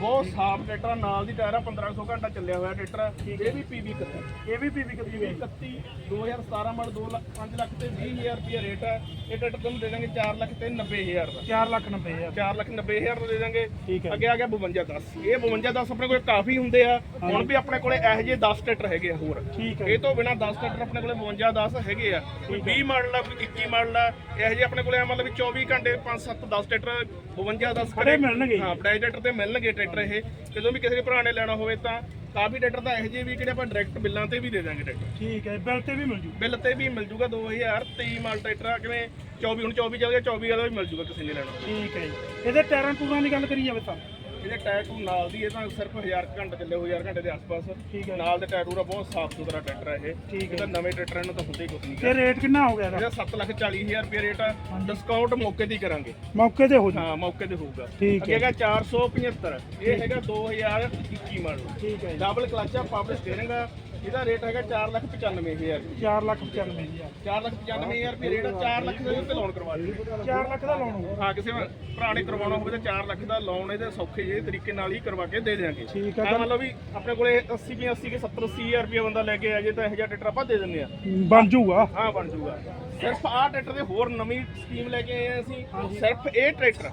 ਬਹੁਤ ਸਾਫ਼ ਟਰੈਕਟਰ ਆ, ਨਾਲ ਦੀ ਟਾਇਰ ਆ 1500 ਘੰਟਾ ਚੱਲਿਆ ਹੋਇਆ ਟਰੈਕਟਰ ਇਹ ਵੀ ਪੀਵੀ 31 ਇਹ ਵੀ PV PV 31 2017 model 2 lakh 5 lakh ਤੇ 20000 ਰੁਪਏ ਰੇਟ ਹੈ ਇਹ ਟਰੈਕਟਰ ਤੁਹਾਨੂੰ ਦੇ ਦਾਂਗੇ 4 ਲੱਖ ਤੇ 90000 ਦਾ। 4 ਲੱਖ 90 ਹਜ਼ਾਰ। 4 ਲੱਖ 90000 ਦਾ ਦੇ ਦਾਂਗੇ। ਠੀਕ ਹੈ। ਅੱਗੇ ਆ ਗਿਆ 52 10 ਇਹ 52 10 ਆਪਣੇ ਕੋਲ ਕਾਫੀ ਹੁੰਦੇ ਆ। ਹੁਣ ਵੀ ਆਪਣੇ ਕੋਲੇ ਇਹੋ ਜਿਹੇ 10 ਟਰੈਕਟਰ ਹੈਗੇ ਆ ਹੋਰ। ਠੀਕ ਹੈ। ਇਹ ਤੋਂ ਬਿਨਾ 10 ਟਰੈਕਟਰ ਆਪਣੇ ਕੋਲੇ 52 10 ਹੈਗੇ ਆ। ਕੋਈ 20 ਮਾਡਲ ਆ ਕੋਈ 21 ਮਾਡਲ ਆ। ਇਹੋ ਜਿਹੇ ਆਪਣੇ ਕੋਲੇ ਆ ਮਤਲਬ ਵੀ 24 ਘੰਟੇ 5 7 10 ਟਰੈਕਟਰ 52 10 ਖੜੇ ਮਿਲਣਗੇ। ਹਾਂ ਬੜਾਈ ਟਰੈਕਟਰ ਤੇ ਮਿਲਣਗੇ ਟਰੈਕਟਰ ਇਹ ਜਦੋਂ ਵੀ ਕਿਸੇ ਦੇ ਭਰਾ ਨੇ ਲੈਣਾ ਹੋਵੇ ਤਾਂ ਕਾਫੀ ਟਰੈਕਟਰ ਤਾਂ ਇਹੋ ਜਿਹੇ ਵੀ ਕਿਹੜੇ ਆਪਾਂ ਡਾਇਰੈਕਟ ਬਿੱਲਾਂ ਤੇ ਵੀ ਦੇ ਦਾਂਗੇ ਟਰੈਕਟਰ। ਠੀਕ ਹੈ ਬਿੱਲ ਤੇ ਵੀ ਮਿਲ ਜੂ। ਬਿੱਲ ਤੇ ਵੀ ਮਿਲ ਜੂਗਾ 2023 ਮਾਡਲ ਟਰੈਕਟਰ ਆ ਕਿਵੇਂ 24 ਹੁਣ 24 ਚੱਲ ਗਿਆ 24 ਵਾਲਾ ਵੀ ਮਿਲ ਜੂਗਾ ਕਿਸੇ ਨੇ ਲੈਣਾ ਠੀਕ ਹੈ ਜੀ। ਇਹਦੇ ਟਾਇਰਾਂ ਟੂਰਾਂ ਦੀ ਗੱਲ ਕਰੀ ਜਾਵੇ ਤਾਂ। ਇਹਦੇ ਟਾਇਰ ਟੂ ਨਾਲ ਦੀ ਇਹ ਤਾਂ ਸਿਰਫ 1000 ਘੰਟੇ ਚੱਲੇ ਹੋ 1000 ਘੰਟੇ ਦੇ ਆਸ-ਪਾਸ। ਠੀਕ ਹੈ। ਨਾਲ ਦੇ ਟਾਇਰ ਟੂਰਾ ਬਹੁਤ ਸਾਫ਼ ਸੁਥਰਾ ਟਰੈਕਟਰ ਹੈ ਇਹ। ਠੀਕ ਹੈ। ਇਹਦਾ ਨਵੇਂ ਟਰੈਕਟਰ ਇਹਨਾਂ ਤਾਂ ਹੁੰਦੇ ਹੀ ਕੁਝ ਨਹੀਂ ਤੇ ਰੇਟ ਕਿੰਨਾ ਹੋ ਗਿਆ ਇਹਦਾ? ਇਹਦਾ 7 ਲੱਖ 40 ਹਜ਼ਾਰ ਰੁਪਏ ਰੇਟ ਆ। ਡਿਸਕਾਊਂਟ ਮੌਕੇ ਤੇ ਹੀ ਕਰਾਂਗੇ। ਮੌਕੇ ਤੇ ਹੋ ਜੂ। ਹਾਂ ਮੌਕੇ ਤੇ ਹੋਊਗਾ। ਠੀਕ ਅੱਗੇ ਹੈਗਾ 475 ਇਹ ਹੈਗਾ 2021 ਮਾਡਲ। ਠੀਕ ਹੈ ਡਬਲ ਕਲਚ ਆ ਪਾਵਰ ਸਟੀਅਰਿੰਗ ਆ। ਇਹਦਾ ਰੇਟ ਹੈਗਾ 4 ਲੱਖ 95000 4 ਲੱਖ 95 ਹਜ਼ਾਰ। 4 ਲੱਖ 95000 ਰੁਪਏ ਰੇਟ ਆ 4 ਲੱਖ ਦੇ ਉੱਤੇ ਲੋਨ ਕਰਵਾ ਦੇ 4 ਲੱਖ ਦਾ ਲੋਨ ਹੋਊ ਹਾਂ ਕਿਸੇ ਨੇ ਕਰਵਾਉਣਾ ਹੋਵੇ ਤਾਂ 4 ਲੱਖ ਦਾ ਲੋਨ ਇਹਦੇ ਸੌਖੇ ਜਿਹੇ ਤਰੀਕੇ ਨਾਲ ਹੀ ਕਰਵਾ ਕੇ ਦੇ ਦੇਵਾਂਗੇ ਠੀਕ ਹੈ ਮੰਨ ਲਓ ਵੀ ਆਪਣੇ ਕੋਲੇ 80 ਵੀ 80 ਕੇ 70 80000 ਰੁਪਏ ਬੰਦਾ ਲੈ ਕੇ ਆ ਜੇ ਤਾਂ ਇਹੋ ਜਿਹਾ ਟਰੈਕਟਰ ਆਪਾਂ ਦੇ ਦਿੰਦੇ ਆ। ਬਣ ਜੂਗਾ। ਹਾਂ ਬਣ ਜੂਗਾ। ਸਿਰਫ ਆਹ ਟਰੈਕਟਰ ਦੇ ਹੋਰ ਨਵੀਂ ਸਕੀਮ ਲੈ ਕੇ ਆਏ ਆ ਅਸੀਂ। ਸਿਰਫ ਇਹ ਟਰੈਕਟਰ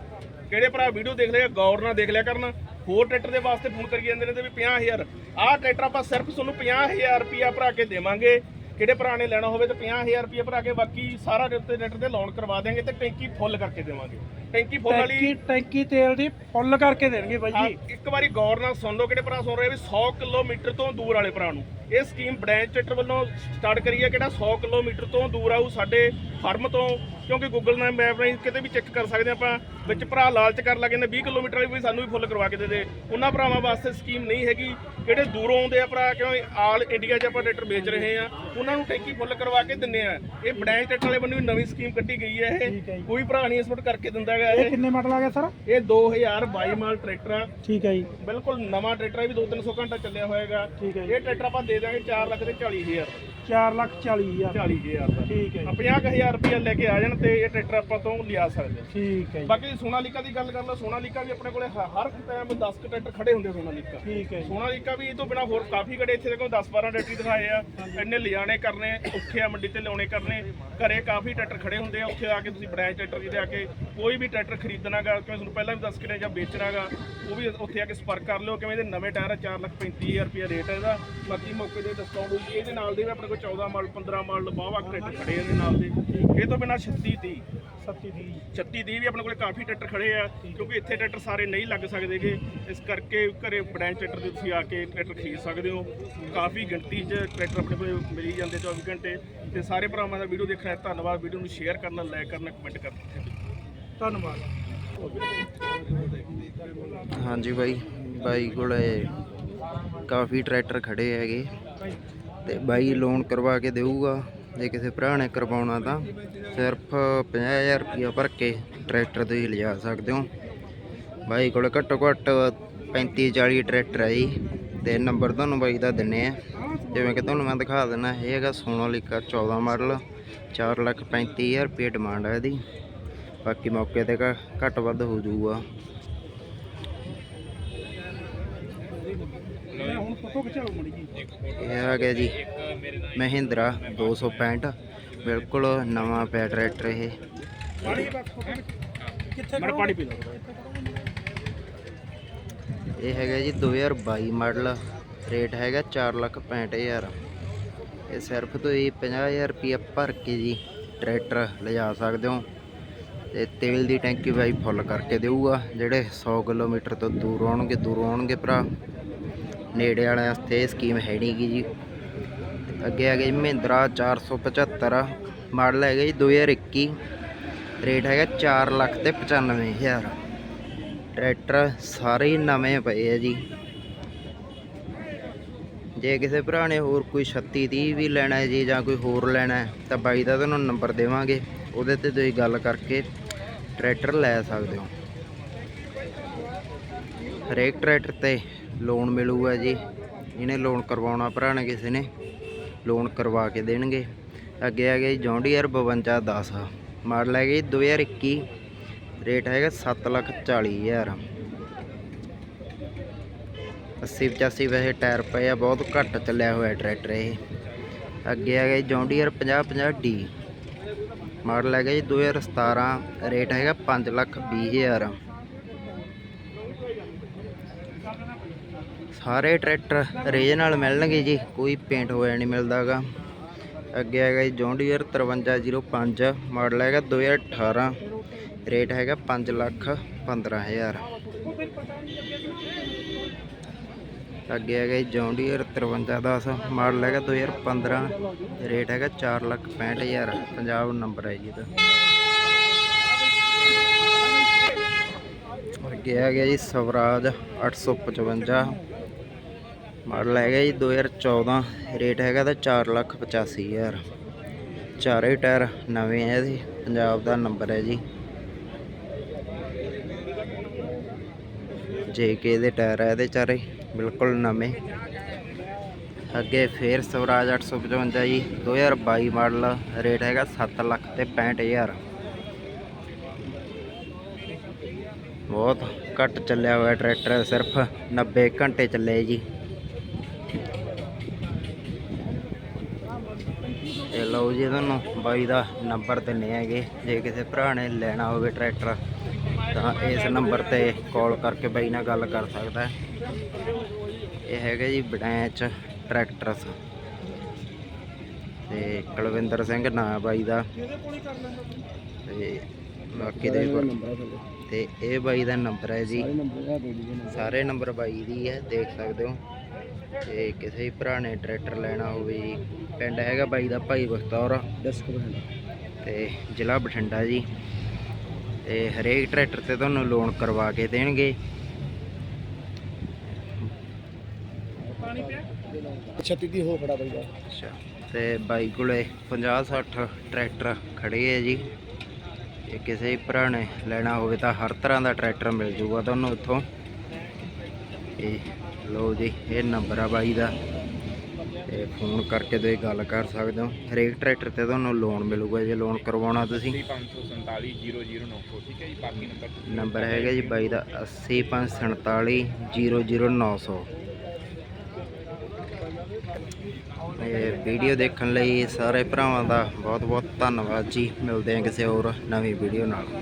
ਕਿਹੜੇ ਭਰਾ ਵੀਡੀਓ ਦੇਖ ਲਿਆ ਗੌਰ ਨਾਲ ਦੇਖ ਲਿਆ ਕਰਨ। ਹੋਰ ਟਰੈਕਟਰ ਦੇ ਵਾਸਤੇ ਫੋਨ ਕਰੀ ਜਾਂਦੇ ਨੇ ਤੇ ਵੀ 50000 ਆਹ ਟਰੈਕਟਰ ਆਪਾਂ ਸਿਰਫ ਤੁਹਾਨੂੰ 50000 ਰੁਪਿਆ ਭਰਾ ਕੇ ਦੇਵਾਂਗੇ। ਕਿਹੜੇ ਭਰਾ ਨੇ ਲੈਣਾ ਹੋਵੇ ਤਾਂ 50000 ਰੁਪਏ ਭਰਾ ਕੇ ਬਾਕੀ ਸਾਰਾ ਟਰੈਕਟਰ ਦੇ ਲੋਨ ਕਰਵਾ ਦੇਵਾਂਗੇ ਤੇ ਟੈਂਕੀ ਫੁੱਲ ਕਰਕੇ ਦੇਵਾਂਗੇ। ਟੈਂਕੀ ਫੁੱਲ ਵਾਲੀ ਟੈਂਕੀ ਟੈਂਕੀ ਤੇਲ ਦੀ ਫੁੱਲ ਕਰਕੇ ਦੇਣਗੇ ਬਾਈ ਜੀ। ਇੱਕ ਵਾਰੀ ਗੌਰ ਨਾਲ ਸੁਣ ਲਓ ਕਿਹੜੇ ਭਰਾ ਸੁਣ ਰਹੇ ਵੀ 100 ਕਿਲੋਮੀਟਰ ਤੋਂ ਦੂਰ ਵਾਲੇ ਭਰਾ ਨੂੰ। ਇਹ ਸਕੀਮ ਬ੍ਰਾਂਚ ਟਰੈਕਟਰ ਵੱਲੋਂ ਸਟਾਰਟ ਕਰੀ ਹੈ ਕਿਹੜਾ 100 ਕਿਲੋਮੀਟਰ ਤੋਂ ਦੂਰ ਆਊ ਸਾਡੇ ਫਰਮ ਤੋਂ ਕਿਉਂਕਿ ਗੂਗਲ ਨਾਲ ਮੈਪ ਰਾਹੀਂ ਕਿਤੇ ਵੀ ਚੈੱਕ ਕਰ ਸਕਦੇ ਆਪਾਂ ਵਿੱਚ ਭਰਾ ਲਾਲਚ ਕਰ ਲੱਗੇ ਨੇ 20 ਕਿਲੋਮੀਟਰ ਵਾਲੀ ਵੀ ਸਾਨੂੰ ਵੀ ਫੁੱਲ ਕਰਵਾ ਕੇ ਦੇ ਦੇ। ਉਹਨਾਂ ਭਰਾਵਾਂ ਵਾਸਤੇ ਸਕੀਮ ਨਹੀਂ ਹੈਗੀ ਜਿਹੜੇ ਦੂਰੋਂ ਆਉਂਦੇ ਆ ਭਰਾ ਕਿਉਂ ਆਲ ਇੰਡੀਆ 'ਚ ਆਪਾਂ ਟਰੈਕਟਰ ਵੇਚ ਰਹੇ ਆ ਉਹਨਾਂ ਨੂੰ ਟੈਂਕੀ ਫੁੱਲ ਕਰਵਾ ਕੇ ਦਿੰਨੇ ਆ ਇਹ ਬ੍ਰਾਂਚ ਟਰੈਕਟਰ ਵਾਲੇ ਬੰਦੇ ਵੀ ਨਵੀਂ ਸਕੀਮ ਕੱਢੀ ਗਈ ਹੈ ਇਹ। ਕੋਈ ਭਰਾ ਨਹੀਂ ਸਪੋਰਟ ਕਰਕੇ ਦਿੰਦਾ ਹੈਗਾ ਇਹ ਕਿੰਨੇ ਮਾਡਲ ਆ ਗਿਆ ਸਰ? ਇਹ 2022 ਮਾਡਲ ਟਰੈਕਟਰ ਆ। ਠੀਕ ਹੈ ਜੀ। ਬਿਲਕੁਲ ਨਵਾਂ ਟਰੈਕਟਰ ਵੀ 2-300 ਘੰਟਾ ਚੱਲਿਆ ਹੋਏਗਾ ਇਹ ਟਰੈਕਟਰ ਆਪਾਂ ਦੇ ਦਾਂਗੇ 4 ਲੱਖ ਤੇ 40000 4 ਲੱਖ 40 ਹਜ਼ਾਰ। 40000 ਦਾ। ਠੀਕ ਹੈ ਜੀ। 50000 ਰੁਪਏ ਲੈ ਕੇ ਆ ਜਾਣ ਤੇ ਇਹ ਟਰੈਕਟਰ ਆਪਾਂ ਤੋਂ ਲਿਆ ਸਕਦੇ ਹਾਂ। ਠੀਕ ਹੈ ਜੀ। ਬਾਕੀ ਸੋਨਾਲੀਕਾ ਦੀ ਗੱਲ ਕਰ ਲਓ ਸੋਨਾਲੀਕਾ ਵੀ ਆਪਣੇ ਕੋਲੇ ਹ- ਹਰ ਟਾਈਮ 10 ਕੁ ਟਰੈਕਟਰ ਖੜੇ ਹੁੰਦੇ ਸੋਨਾਲੀਕਾ। ਠੀਕ ਹੈ ਜੀ। ਸੋਨਾਲੀਕਾ ਵੀ ਇਹ ਤੋਂ ਬਿਨਾ ਹੋਰ ਕਾਫੀ ਖੜੇ ਇੱਥੇ ਦੇਖੋ 10 12 ਟਰੈਕਟਰ ਦਿਖਾਏ ਆ ਇੰਨੇ ਲਿਜਾਣੇ ਕਰਨੇ ਔਖੇ ਆ ਮੰਡੀ ਤੇ ਲਿਆਉਣੇ ਕਰਨੇ ਘਰੇ ਕਾਫੀ ਟਰੈਕਟਰ ਖੜੇ ਹੁੰਦੇ ਆ ਉੱਥੇ ਆ ਕੇ ਤੁਸੀਂ ਬ੍ਰਾਂਚ ਟਰੈਕਟਰ ਜਿਹਦੇ ਆ ਕੇ ਕੋਈ ਵੀ ਟਰੈਕਟਰ ਖਰੀਦਣਾਗਾ ਕਿਵੇਂ ਤੁਹਾਨੂੰ ਪਹਿਲਾਂ ਵੀ ਦੱਸ ਕੇ ਜਾਂ ਵੇਚਣਾਗਾ ਉਹ ਵੀ ਉੱਥੇ ਆ ਕੇ ਸੰਪਰਕ ਕਰ ਲਿਓ ਕਿਵੇਂ ਇਹਦੇ ਨਵੇਂ ਟਾਇਰ ਆ 4 ਲੱਖ 35000 ਰੁਪਏ ਰੇਟ ਹੈ ਇਹਦਾ। ਬਾਕੀ ਮੌਕੇ ਤੇ ਡਿਸਕਾਊਂਟ ਹੋਊਗੀ ਇਹਦੇ ਨਾਲ ਦੇ ਵੀ ਆਪਣੇ ਕੋਲ 14 ਮਾਡਲ 15 ਮਾਡਲ ਬਾਵਾ ਟਰੈਕਟਰ ਖੜੇ ਆ ਇਹਦੇ ਨਾਲ ਦੇ। ਇਹ ਤੋਂ ਬਿਨਾ 36 30 37 ਦੀ 36 ਦੀ ਵੀ ਆਪਣੇ ਕੋਲੇ ਕਾਫੀ ਟਰੈਕਟਰ ਖੜੇ ਆ ਕਿਉਂਕਿ ਇੱਥੇ ਟਰੈਕਟਰ ਸਾਰੇ ਨਹੀਂ ਲੱਗ ਸਕਦੇਗੇ ਇਸ ਕਰਕੇ ਘਰੇ ਬ੍ਰਾਂਚ ਟਰੈਕਟਰ ਦੇ ਤੁਸੀਂ ਆ ਕੇ ਟਰੈਕਟਰ ਖਰੀਦ ਸਕਦੇ ਹੋ। ਕਾਫੀ ਗਿਣਤੀ 'ਚ ਟਰੈਕਟਰ ਆਪਣੇ ਕੋਲੇ ਮਿਲੀ ਜਾਂਦੇ 24 ਘੰਟੇ। ਤੇ ਸਾਰੇ ਭਰਾਵਾਂ ਦਾ ਵੀਡੀਓ ਦੇਖਣਾ ਧੰਨਵਾਦ। ਵੀਡੀਓ ਨੂੰ ਸ਼ੇਅਰ ਕਰਨਾ ਲਾਈਕ ਕਰਨਾ ਕਮੈਂਟ ਕਰਨਾ। ਧੰਨਵਾਦ। ਹਾਂਜੀ ਬਾਈ ਬਾਈ ਕੋਲੇ ਕਾਫੀ ਟਰੈਕਟਰ ਖੜੇ ਹੈਗੇ। ਤੇ ਬਾਈ ਲੋਨ ਕਰਵਾ ਕੇ ਦੇਊਗਾ। ਜੇ ਕਿਸੇ ਭਰਾ ਨੇ ਕਰਵਾਉਣਾ ਤਾਂ ਸਿਰਫ 50000 ਰੁਪਇਆ ਭਰ ਕੇ ਟਰੈਕਟਰ ਤੁਸੀਂ ਲਿਜਾ ਸਕਦੇ ਹੋ। ਬਾਈ ਕੋਲ ਘੱਟੋ ਘੱਟ 35 40 ਟਰੈਕਟਰ ਹੈ ਜੀ। ਤੇ ਨੰਬਰ ਤੁਹਾਨੂੰ ਬਾਈ ਦਾ ਦਿੰਨੇ ਆ। ਜਿਵੇਂ ਕਿ ਤੁਹਾਨੂੰ ਮੈਂ ਦਿਖਾ ਦਿੰਨਾ, ਇਹ ਹੈਗਾ ਸੋਨਾਲੀਕਾ 14 ਮਾਡਲ 4 ਲੱਖ 35000 ਰੁਪਏ ਡਿਮਾਂਡ ਹੈ ਇਹਦੀ। ਬਾਕੀ ਮੌਕੇ ਤੇ ਘ- ਘੱਟ ਵੱਧ ਹੋ ਜਾਊਗਾ ਮੈਂ ਹੁਣ ਫੋਟੋ ਖਿਚਾ ਲਓ ਮੜੀ ਜੀ ਇਹ ਆ ਗਿਆ ਜੀ ਮਹਿੰਦਰਾ 265 ਬਿਲਕੁਲ ਨਵਾਂ ਪਿਆ ਟਰੈਕਟਰ ਇਹ ਮੇਰਾ ਪਾਣੀ ਪੀ ਲਓ ਇਹ ਹੈਗਾ ਜੀ 2022 ਮਾਡਲ। ਰੇਟ ਹੈਗਾ 465000 ਇਹ ਸਿਰਫ ਤੁਸੀਂ 50000 ਰੁਪਏ ਭਰ ਕੇ ਜੀ ਟਰੈਕਟਰ ਲਿਜਾ ਸਕਦੇ ਹੋ। ਤੇ ਤੇਲ ਦੀ ਟੈਂਕੀ ਬਾਈ ਫੁੱਲ ਕਰਕੇ ਦੇਊਗਾ। ਜਿਹੜੇ 100 ਕਿਲੋਮੀਟਰ ਤੋਂ ਦੂਰ ਆਉਣਗੇ ਦੂਰ ਆਉਣਗੇ ਭਰਾ। ਨੇੜੇ ਵਾਲਿਆਂ ਵਾਸਤੇ ਇਹ ਸਕੀਮ ਹੈ ਨਹੀਂ ਗੀ ਜੀ। ਅੱਗੇ ਆ ਗਿਆ ਜੀ ਮਹਿੰਦਰਾ 475 ਮਾਡਲ ਹੈਗਾ ਜੀ 2021 ਰੇਟ ਹੈਗਾ 4 ਲੱਖ ਤੇ 95000 ਟਰੈਕਟਰ ਸਾਰੇ ਹੀ ਨਵੇਂ ਪਏ ਆ ਜੀ। ਜੇ ਕਿਸੇ ਭਰਾ ਨੇ ਹੋਰ ਕੋਈ 36 30 ਵੀ ਲੈਣਾ ਹੈ ਜੀ ਜਾਂ ਕੋਈ ਹੋਰ ਲੈਣਾ ਹੈ, ਤਾਂ ਬਾਈ ਦਾ ਤੁਹਾਨੂੰ ਨੰਬਰ ਦੇਵਾਂਗੇ। ਉਹਦੇ ਤੇ ਤੁਸੀਂ ਗੱਲ ਕਰਕੇ ਟਰੈਕਟਰ ਲੈ ਸਕਦੇ ਹੋ। ਹਰੇਕ ਟਰੈਕਟਰ ਤੇ ਲੋਨ ਮਿਲੂਗਾ ਜੀ। ਇਹਨੇ ਲੋਨ ਕਰਵਾਉਣਾ ਭਰਾ ਨੇ ਕਿਸੇ ਨੇ। ਲੋਨ ਕਰਵਾ ਕੇ ਦੇਣਗੇ। ਅੱਗੇ ਆ ਗਿਆ ਜੀ ਜੌਂਡੀਅਰ 5210 ਮਾਡਲ ਹੈਗਾ ਜੀ 2021 ਰੇਟ ਹੈਗਾ 7 ਲੱਖ 40 ਹਜ਼ਾਰ। 80 85 ਵੈਸੇ ਟਾਇਰ ਪਏ ਆ, ਬਹੁਤ ਘੱਟ ਚੱਲਿਆ ਹੋਇਆ ਟਰੈਕਟਰ ਇਹ। ਅੱਗੇ ਆ ਗਿਆ ਜੀ ਜੌਂਡੀਅਰ 50 50 ਡੀ। ਮਾਡਲ ਹੈਗਾ ਜੀ 2017 ਰੇਟ ਹੈਗਾ 5 ਲੱਖ 20 ਹਜ਼ਾਰ ਸਾਰੇ ਟਰੈਕਟਰ ਰੇਜ ਨਾਲ ਮਿਲਣਗੇ ਜੀ, ਕੋਈ ਪੇਂਟ ਹੋਇਆ ਨਹੀਂ ਮਿਲਦਾਗਾ। ਅੱਗੇ ਹੈਗਾ ਜੀ ਜੌਂਡੀਅਰ 5305 ਮਾਡਲ ਹੈਗਾ 2018 ਰੇਟ ਹੈਗਾ 5 ਲੱਖ 15 ਹਜ਼ਾਰ। ਅੱਗੇ ਹੈਗਾ ਜੀ ਜੌਂਡੀਅਰ 5310 ਮਾਡਲ ਹੈਗਾ 2015 ਰੇਟ ਹੈਗਾ 4 ਲੱਖ 65 ਹਜ਼ਾਰ। ਪੰਜਾਬ ਨੰਬਰ ਹੈ ਜੀ ਇਹਦਾ। ਅੱਗੇ ਆ ਜੀ ਸਵਰਾਜ 855 ਮਾਡਲ ਹੈਗਾ ਜੀ 2014 ਰੇਟ ਹੈਗਾ ਤਾਂ 4 ਲੱਖ 85 ਹਜ਼ਾਰ। ਚਾਰੇ ਟਾਇਰ ਨਵੇਂ ਹੈ ਇਹਦੇ ਪੰਜਾਬ ਦਾ ਨੰਬਰ ਹੈ ਜੀ। ਕੇ ਦੇ ਟਾਇਰ ਹੈ ਇਹਦੇ ਚਾਰੇ, ਬਿਲਕੁਲ ਨਵੇਂ। ਅੱਗੇ ਫੇਰ ਸਵਰਾਜ 855 ਜੀ 2022 ਮਾਡਲ, ਰੇਟ ਹੈਗਾ 7 ਲੱਖ ਤੇ 65 ਹਜ਼ਾਰ। ਬਹੁਤ ਘੱਟ ਚੱਲਿਆ ਹੋਇਆ ਟਰੈਕਟਰ, ਸਿਰਫ 90 ਘੰਟੇ ਚੱਲੇ ਜੀ। ਲਓ ਜੀ ਤੁਹਾਨੂੰ ਬਾਈ ਦਾ ਨੰਬਰ ਦਿੰਨੇ ਹੈਗੇ। ਜੇ ਕਿਸੇ ਭਰਾ ਨੇ ਲੈਣਾ ਹੋਵੇ ਟਰੈਕਟਰ, ਤਾਂ ਇਸ ਨੰਬਰ ਤੇ ਕਾਲ ਕਰਕੇ ਬਾਈ ਨਾਲ ਗੱਲ ਕਰ ਸਕਦਾ ਇਹ ਹੈਗਾ ਜੀ ਬੜੈਚ ਟਰੈਕਟਰਸ। ਤੇ ਕੁਲਵਿੰਦਰ ਸਿੰਘ ਨਾਂ ਬਾਈ ਦਾ। ਤੇ ਬਾਕੀ ਦੇ ਤੇ ਇਹ ਬਾਈ ਦਾ ਨੰਬਰ ਹੈ ਜੀ। ਸਾਰੇ ਨੰਬਰ ਬਾਈ ਦੀ ਹੈ, ਦੇਖ ਸਕਦੇ ਹੋ। ਤੇ ਕਿਸੇ ਵੀ ਭਰਾ ਨੇ ਟਰੈਕਟਰ ਲੈਣਾ ਹੋਵੇ ਪਿੰਡ ਹੈਗਾ ਬਾਈ ਦਾ ਭਾਈ ਬਖਤੌਰ ਤੇ ਜ਼ਿਲ੍ਹਾ ਬਠਿੰਡਾ ਜੀ। ਤੇ ਹਰੇਕ ਟਰੈਕਟਰ ਤੇ ਤੁਹਾਨੂੰ ਲੋਨ ਕਰਵਾ ਕੇ ਦੇਣਗੇ। 36 ਦੀ ਹੋ ਖੜਾ ਬਈਦਾ ਅੱਛਾ ਤੇ ਬਾਈ ਕੋਲੇ 50 60 ਟਰੈਕਟਰ ਖੜੇ ਹੈ ਜੀ। ਜੇ ਕਿਸੇ ਭਰਾ ਨੇ ਲੈਣਾ ਹੋਵੇ ਤਾਂ ਹਰ ਤਰ੍ਹਾਂ ਦਾ ਟਰੈਕਟਰ ਮਿਲ ਜੂਗਾ ਤੁਹਾਨੂੰ ਇੱਥੋਂ ਇਹ ਲਓ ਜੀ ਇਹ ਨੰਬਰ ਆ ਬਾਈ ਦਾ। ਤੇ ਫੋਨ ਕਰਕੇ ਤੁਸੀਂ ਗੱਲ ਕਰ ਸਕਦੇ ਹੋ। ਹਰੇਕ ਟਰੈਕਟਰ ਤੇ ਤੁਹਾਨੂੰ ਲੋਨ ਮਿਲੂਗਾ ਜੇ। ਲੋਨ ਕਰਵਾਉਣਾ ਤੁਸੀਂ। 547 00900 ਠੀਕ ਹੈ ਜੀ? ਬਾਕੀ ਨੰਬਰ ਨੰਬਰ ਹੈਗਾ ਜੀ ਬਾਈ ਦਾ 80547 00900 ਇਹ ਵੀਡੀਓ ਦੇਖਣ ਲਈ ਸਾਰੇ ਭਰਾਵਾਂ ਦਾ ਬਹੁਤ ਬਹੁਤ ਧੰਨਵਾਦ ਜੀ। ਮਿਲਦੇ ਹਾਂ ਕਿਸੇ ਹੋਰ ਨਵੀਂ ਵੀਡੀਓ ਨਾਲ।